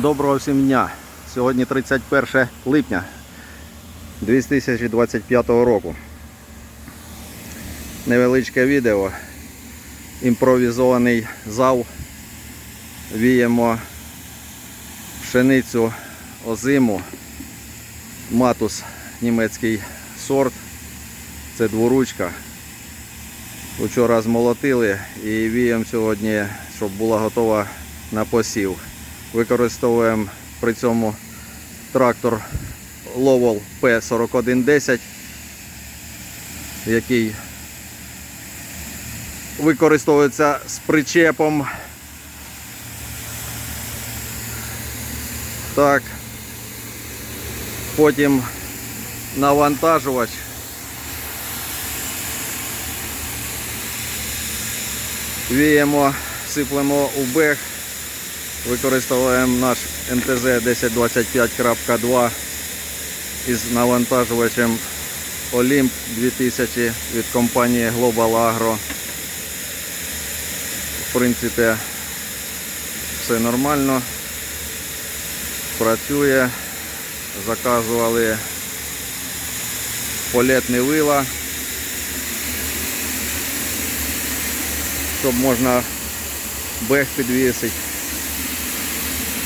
Доброго всім дня. Сьогодні 31 липня 2025 року. Невеличке відео. Імпровізований зал. Віємо пшеницю озиму. Матус німецький сорт. Це дворучка. Учора змолотили і віємо сьогодні, щоб була готова на посів. Використовуємо при цьому трактор Lowell P4110, який використовується з причепом. Так. Потім навантажувач. Віємо, сиплемо у бег. Використовуємо наш МТЗ 1025.2 із навантажувачем Olymp 2000 від компанії Global Agro. В принципі, все нормально. Працює. Заказували полетні вила, щоб можна бег підвісити.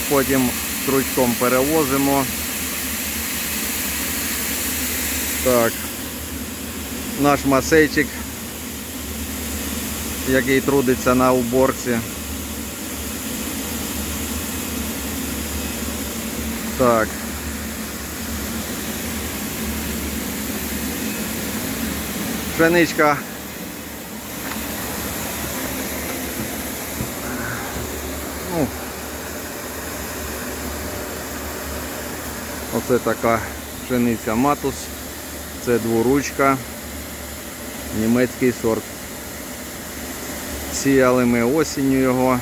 Потім крючком перевозимо. Так. Наш масейчик, який трудиться на уборці. Так. Пшеничка. Ну, Оце така пшениця матус. Це дворучка. Німецький сорт. Сіяли ми осінню його.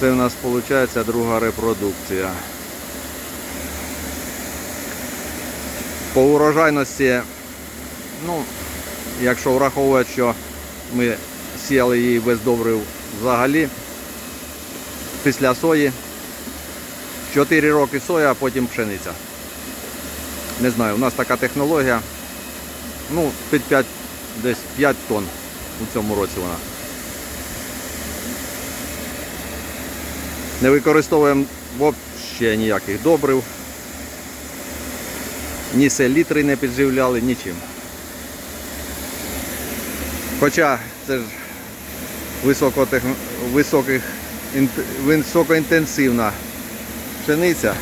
Це в нас виходить друга репродукція. По урожайності, ну, якщо враховувати, що ми сіяли її без добрив взагалі після сої. 4 роки соя, а потім пшениця. Не знаю, у нас така технологія. Ну, під 5, десь 5 тонн у цьому році вона. Не використовуємо взагалі ніяких добрив. Ні селітри не підживляли, нічим. Хоча це ж високотехн... високих... інт- високоінтенсивна пшениця.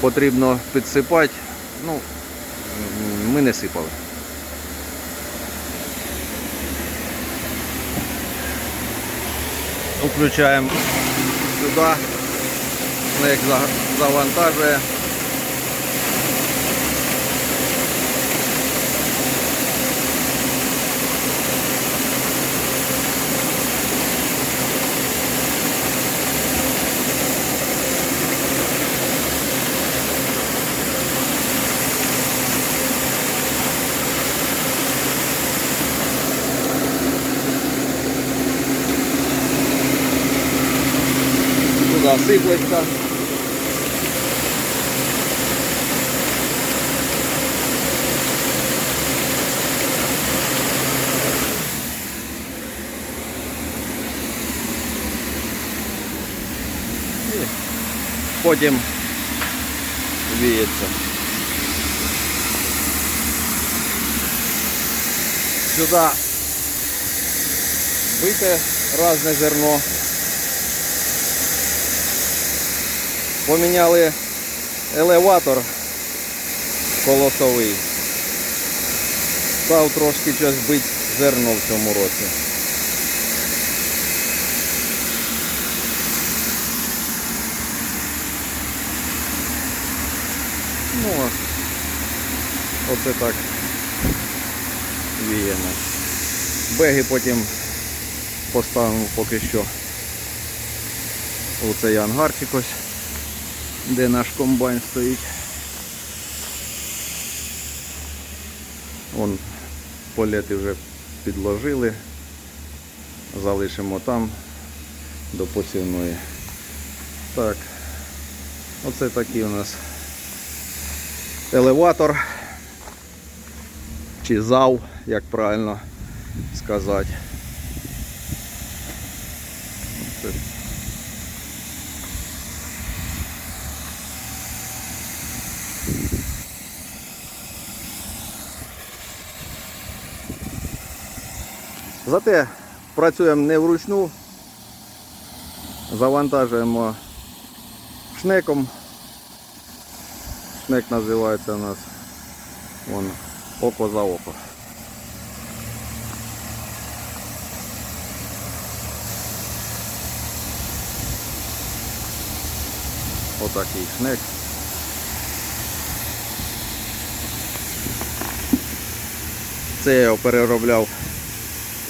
Потрібно підсипати. Ну, ми не сипали. Включаємо сюди. як за- завантажує. Туди сиплеться. І Потім віється. Сюди бите разне зерно. Поміняли елеватор колосовий. Став трошки щось бить зерно в цьому році. Ну, оце так віємо. Беги потім поставимо поки що у цей ангарчик ось де наш комбайн стоїть. Вон полети вже підложили. Залишимо там до посівної. Так. Оце такий у нас елеватор. Чи зал, як правильно сказати. Зате працюємо не вручну, завантажуємо шнеком. Шнек називається у нас вон, око за око. Отакий шнек. Це я його переробляв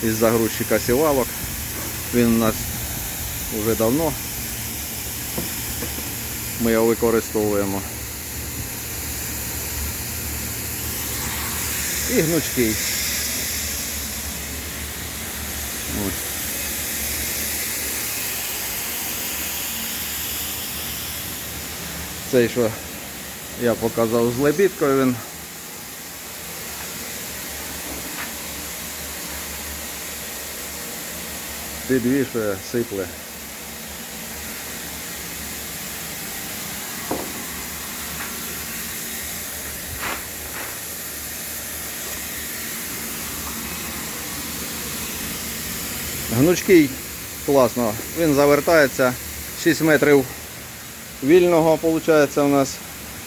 із загрузчика сівалок. Він у нас вже давно. Ми його використовуємо. І гнучкий. Ось. Цей, що я показав з лебідкою, він підвішує, сипле. Гнучкий класно. Він завертається 6 метрів вільного, виходить, у нас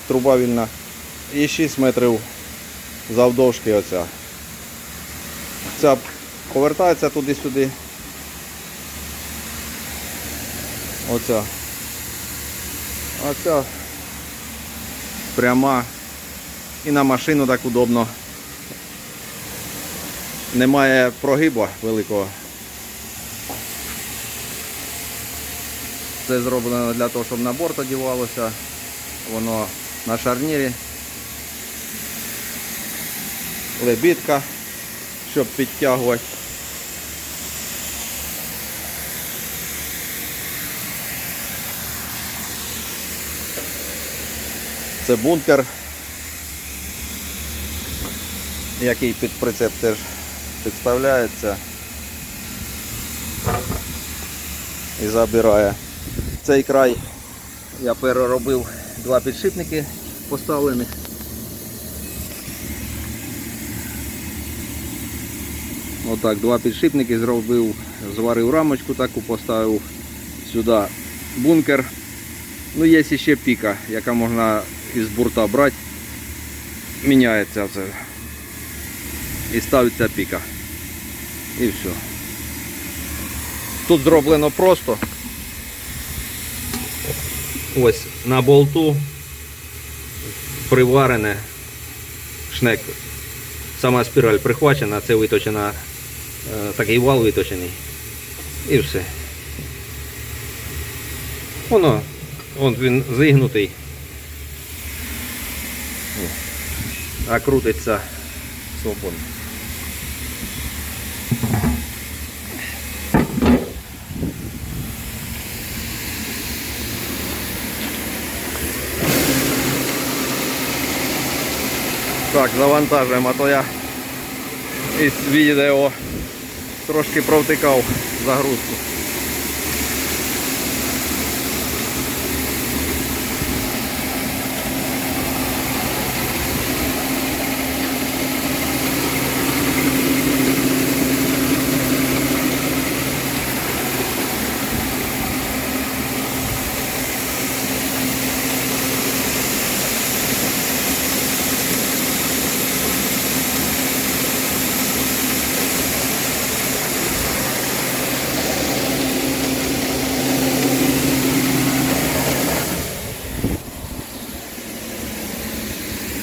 труба вільна. І 6 метрів завдовжки оця. Ця повертається туди-сюди. Оця. А пряма. І на машину так удобно. Немає прогибу великого. Це зроблено для того, щоб на борт одівалося. Воно на шарнірі. Лебідка, щоб підтягувати. Це бункер, який під прицеп теж підставляється і забирає. Цей край я переробив два підшипники поставлених. Отак, два підшипники зробив, зварив рамочку таку, поставив сюди бункер. Ну, є ще піка, яка можна із бурта брати. Міняється це. І ставиться піка. І все. Тут зроблено просто. Ось на болту приварене шнек. Сама спіраль прихвачена, це виточена, е, такий вал виточений. І все. Воно, он він зігнутий. А крутиться свободно. Так, завантажуємо, а то я із відео трошки провтикав загрузку.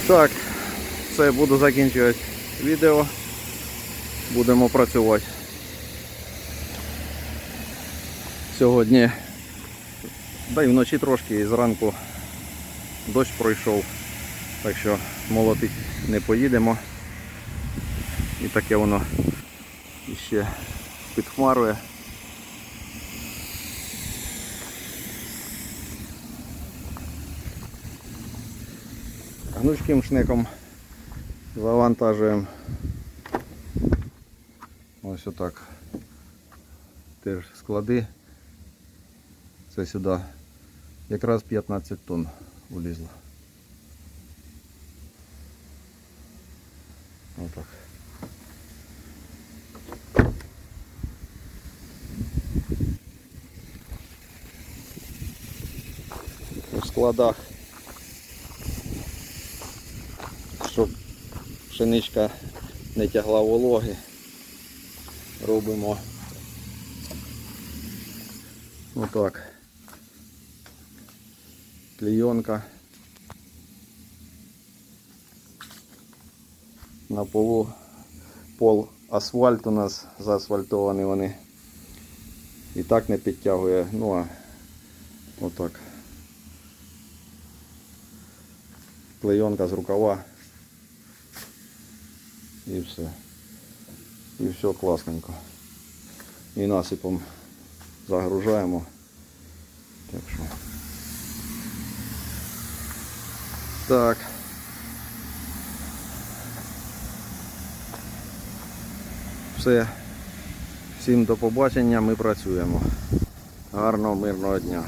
Так, все, буду закінчувати відео. Будемо працювати. Сьогодні, да й вночі трошки і зранку дощ пройшов, так що молотить не поїдемо. І таке воно іще підхмарує. Гнучким шнеком завантажуємо. Ось отак. Теж склади. Це сюди якраз 15 тонн влізло. Отак. У складах, щоб пшеничка не тягла вологи, робимо отак. Клейонка. На полу пол асфальт у нас заасфальтований вони. І так не підтягує. Ну а отак. Клейонка з рукава. І все. І все класненько. І насипом загружаємо. Так що. Так. Все. Всім до побачення, ми працюємо. Гарного мирного дня.